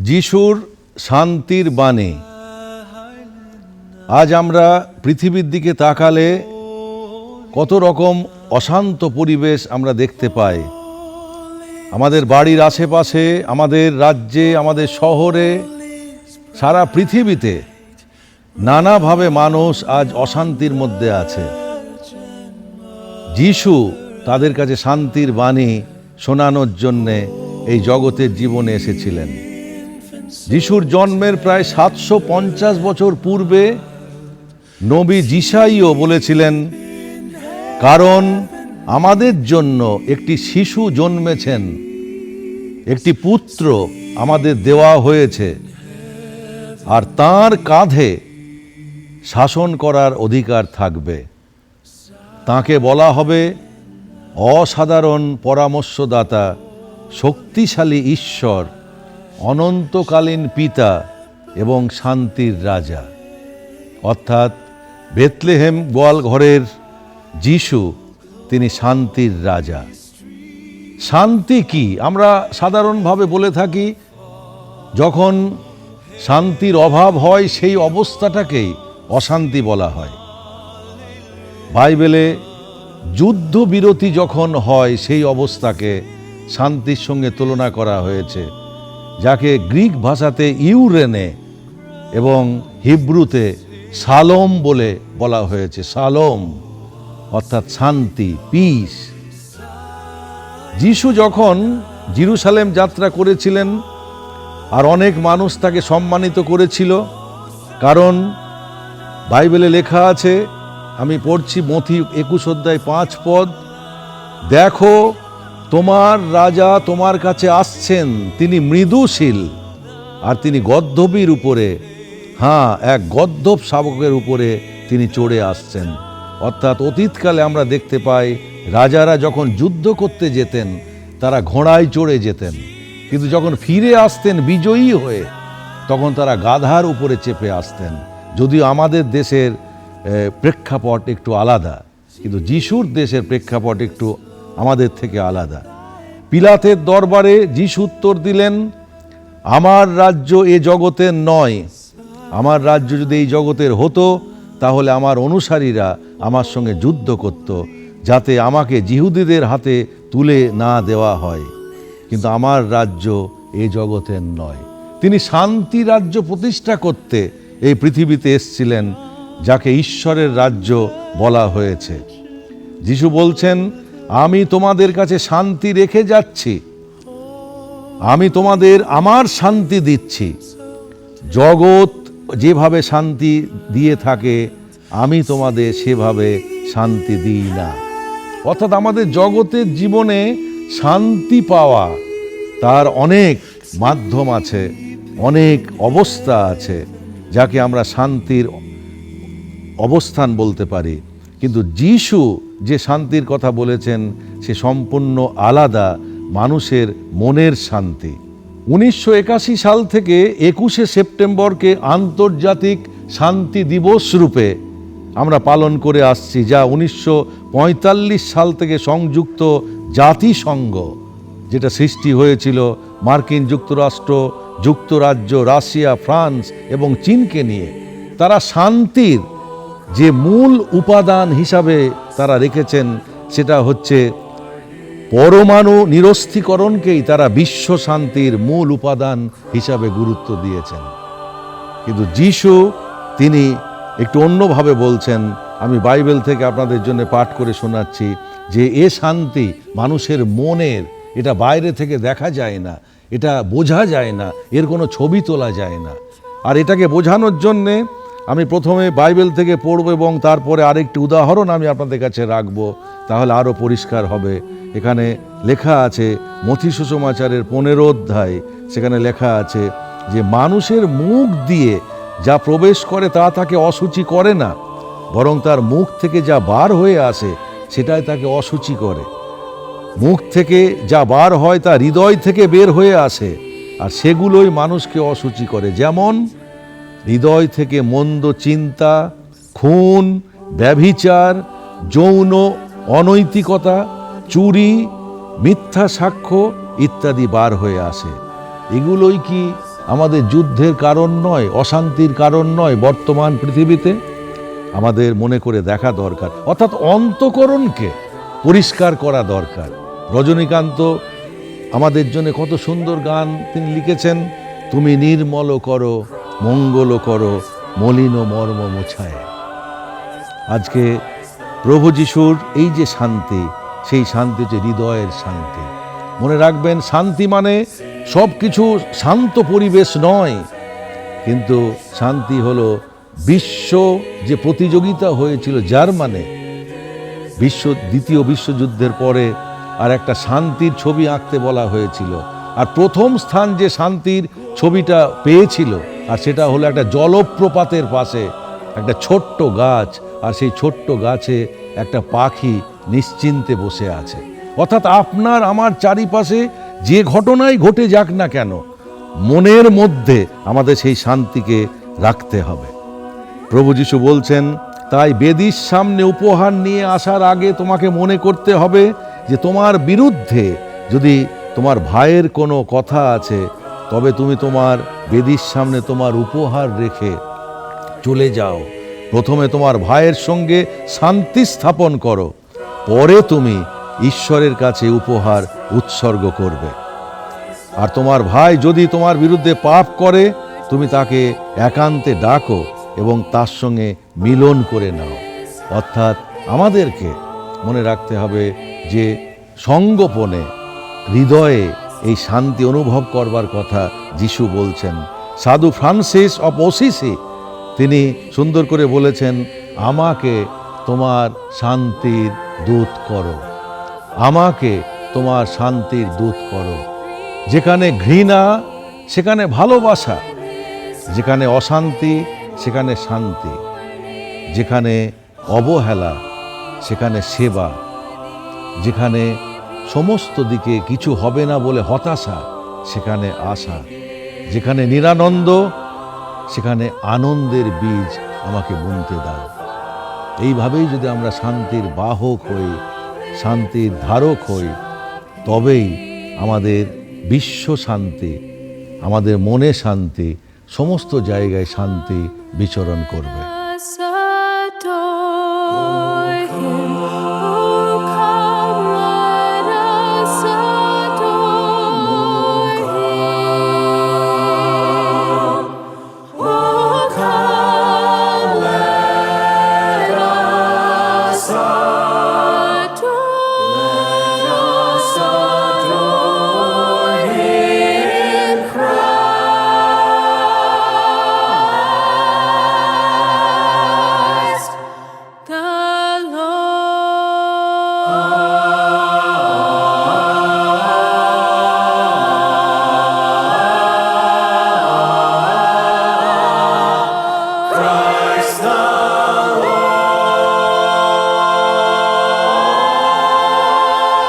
যিশুর শান্তির বাণী। আজ আমরা পৃথিবীর দিকে তাকালে কত রকম অশান্ত পরিবেশ আমরা দেখতে পাই। আমাদের বাড়ির আশেপাশে, আমাদের রাজ্যে, আমাদের শহরে, সারা পৃথিবীতে নানাভাবে মানুষ আজ অশান্তির মধ্যে আছে। যিশু তাদের কাছে শান্তির বাণী শোনানোর জন্যে এই জগতের জীবনে এসেছিলেন। যিশুর জন্মের প্রায় সাতশো পঞ্চাশ বছর পূর্বে নবী জিসাইও বলেছিলেন, কারণ আমাদের জন্য একটি শিশু জন্মেছেন, একটি পুত্র আমাদের দেওয়া হয়েছে, আর তার কাঁধে শাসন করার অধিকার থাকবে। তাকে বলা হবে অসাধারণ পরামর্শদাতা, শক্তিশালী ঈশ্বর। অনন্তকালীন পিতা এবং শান্তির রাজা। অর্থাৎ বেতলেহেম গোয়ালঘরের যিশু, তিনি শান্তির রাজা। শান্তি কি? আমরা সাধারণভাবে বলে থাকি, যখন শান্তির অভাব হয়, সেই অবস্থাটাকেই অশান্তি বলা হয়। বাইবেলে যুদ্ধবিরতি যখন হয়, সেই অবস্থাকে শান্তির সঙ্গে তুলনা করা হয়েছে। যাকে গ্রিক ভাষাতে ইউরেনে এবং হিব্রুতে সালোম বলে বলা হয়েছে, সালোম, অর্থাৎ শান্তি পিস যিশু যখন জিরুসালেম যাত্রা করেছিলেন, আর অনেক মানুষ তাকে সম্মানিত করেছিল, কারণ বাইবেলে লেখা আছে, আমি পড়ছি মথি একুশ অধ্যায় পাঁচ পদ, দেখো তোমার রাজা তোমার কাছে আসছেন, তিনি মৃদুশীল, আর তিনি গদ্ধবীর উপরে হ্যাঁ এক গদ্ধব শাবকের উপরে তিনি চড়ে আসছেন। অর্থাৎ অতীতকালে আমরা দেখতে পাই, রাজারা যখন যুদ্ধ করতে যেতেন, তারা ঘোড়ায় চড়ে যেতেন। কিন্তু যখন ফিরে আসতেন বিজয়ী হয়ে, তখন তারা গাধার উপরে চেপে আসতেন। যদিও আমাদের দেশের প্রেক্ষাপট একটু আলাদা, কিন্তু যিশুর দেশের প্রেক্ষাপট একটু আমাদের থেকে আলাদা। পিলাতের দরবারে যিশু উত্তর দিলেন, আমার রাজ্য এ জগতের নয়। আমার রাজ্য যদি এই জগতের হতো, তাহলে আমার অনুসারীরা আমার সঙ্গে যুদ্ধ করত, যাতে আমাকে জিহুদিদের হাতে তুলে না দেওয়া হয়। কিন্তু আমার রাজ্য এ জগতের নয়। তিনি শান্তি রাজ্য প্রতিষ্ঠা করতে এই পৃথিবীতে এসছিলেন, যাকে ঈশ্বরের রাজ্য বলা হয়েছে। যিশু বলছেন আমি তোমাদের কাছে শান্তি রেখে যাচ্ছি। আমি তোমাদের আমার শান্তি দিচ্ছি। জগৎ যেভাবে শান্তি দিয়ে থাকে, আমি তোমাদের সেভাবে শান্তি দিই না। অর্থাৎ আমাদের জগতের জীবনে শান্তি পাওয়া, তার অনেক মাধ্যম আছে, অনেক অবস্থা আছে, যাকে আমরা শান্তির অবস্থান বলতে পারি। কিন্তু যিশু যে শান্তির কথা বলেছেন, সে সম্পূর্ণ আলাদা মানুষের মনের শান্তি। উনিশশো একাশি সাল থেকে একুশে সেপ্টেম্বরকে আন্তর্জাতিক শান্তি দিবস রূপে আমরা পালন করে আসছি, যা উনিশশো পঁয়তাল্লিশ সাল থেকে সংযুক্ত জাতিসংঘ, যেটা সৃষ্টি হয়েছিল মার্কিন যুক্তরাষ্ট্র, যুক্তরাজ্য, রাশিয়া, ফ্রান্স এবং চীনকে নিয়ে। তারা শান্তির যে মূল উপাদান হিসাবে তারা রেখেছেন, সেটা হচ্ছে পরমাণু নিরস্ত্রীকরণকেই তারা বিশ্ব শান্তির মূল উপাদান হিসাবে গুরুত্ব দিয়েছেন। কিন্তু যিশু, তিনি একটু অন্যভাবে বলছেন, আমি বাইবেল থেকে আপনাদের জন্য পাঠ করে শোনাচ্ছি যে এ শান্তি মানুষের মনের, এটা বাইরে থেকে দেখা যায় না, এটা বোঝা যায় না, এর কোনো ছবি তোলা যায় না। আর এটাকে বোঝানোর জন্যে আমি প্রথমে বাইবেল থেকে পড়ব এবং তারপরে আরেকটি উদাহরণ আমি আপনাদের কাছে রাখব, তাহলে আরও পরিষ্কার হবে। এখানে লেখা আছে মথি সুষমাচারের পনেরো অধ্যায়, সেখানে লেখা আছে যে, মানুষের মুখ দিয়ে যা প্রবেশ করে তা তাকে অসুচি করে না, বরং তার মুখ থেকে যা বার হয়ে আসে সেটাই তাকে অসুচি করে। মুখ থেকে যা বার হয় তা হৃদয় থেকে বের হয়ে আসে, আর সেগুলোই মানুষকে অসুচি করে। যেমন হৃদয় থেকে মন্দ চিন্তা, খুন, ব্যভিচার, যৌন, অনৈতিকতা, চুরি, মিথ্যা সাক্ষ্য ইত্যাদি বার হয়ে আসে। এগুলোই কি আমাদের যুদ্ধের কারণ নয়, অশান্তির কারণ নয় বর্তমান পৃথিবীতে? আমাদের মনে করে দেখা দরকার। অর্থাৎ অন্তকরণকে পরিষ্কার করা দরকার। রজনীকান্ত, আমাদের জন্য কত সুন্দর গান তিনি লিখেছেন, তুমি নির্মল করো মঙ্গল করো মলিন মর্ম মোছায়। আজকে প্রভু যিশুর এই যে শান্তি, সেই শান্তি হচ্ছে হৃদয়ের শান্তি। মনে রাখবেন, শান্তি মানে সব কিছু শান্ত পরিবেশ নয়, কিন্তু শান্তি হলো বিশ্ব যে প্রতিযোগিতা হয়েছিল জার্মানে, বিশ্ব দ্বিতীয় বিশ্বযুদ্ধের পরে আর একটা শান্তির ছবি আঁকতে বলা হয়েছিল। আর প্রথম স্থান যে শান্তির ছবিটা পেয়েছিল, আর সেটা হলো একটা জলপ্রপাতের পাশে একটা ছোট্ট গাছ, আর সেই ছোট্ট গাছে একটা পাখি নিশ্চিন্তে বসে আছে। অর্থাৎ আপনার আমার চারিপাশে যে ঘটনাই ঘটে যাক না কেন, মনের মধ্যে আমাদের সেই শান্তিকে রাখতে হবে। প্রভু যিশু বলছেন, তাই বেদির সামনে উপহার নিয়ে আসার আগে তোমাকে মনে করতে হবে যে তোমার বিরুদ্ধে যদি তোমার ভাইয়ের কোনো কথা আছে, তবে তুমি তোমার বেদির সামনে তোমার উপহার রেখে চলে যাও। প্রথমে তোমার ভাইয়ের সঙ্গে শান্তি স্থাপন করো, পরে তুমি ঈশ্বরের কাছে উপহার উৎসর্গ করবে। আর তোমার ভাই যদি তোমার বিরুদ্ধে পাপ করে, তুমি তাকে একান্তে ডাকো এবং তার সঙ্গে মিলন করে নাও। অর্থাৎ আমাদেরকে মনে রাখতে হবে যে সঙ্গোপনে হৃদয়ে এই শান্তি অনুভব করবার কথা যিশু বলছেন। সাধু ফ্রান্সিস অফ ওসিসি তিনি সুন্দর করে বলেছেন, আমাকে তোমার শান্তির দূত করো। আমাকে তোমার শান্তির দূত করো। যেখানে ঘৃণা, সেখানে ভালোবাসা, যেখানে অশান্তি, সেখানে শান্তি। যেখানে অবহেলা, সেখানে সেবা। যেখানে সমস্ত দিকে কিছু হবে না বলে হতাশা, সেখানে আশা, যেখানে নিরানন্দ, সেখানে আনন্দের বীজ আমাকে বুনতে দাও। এইভাবেই যদি আমরা শান্তির বাহক হই, শান্তির ধারক হই, তবেই আমাদের বিশ্ব শান্তি, আমাদের মনে শান্তি, সমস্ত জায়গায় শান্তি বিচরণ করবে।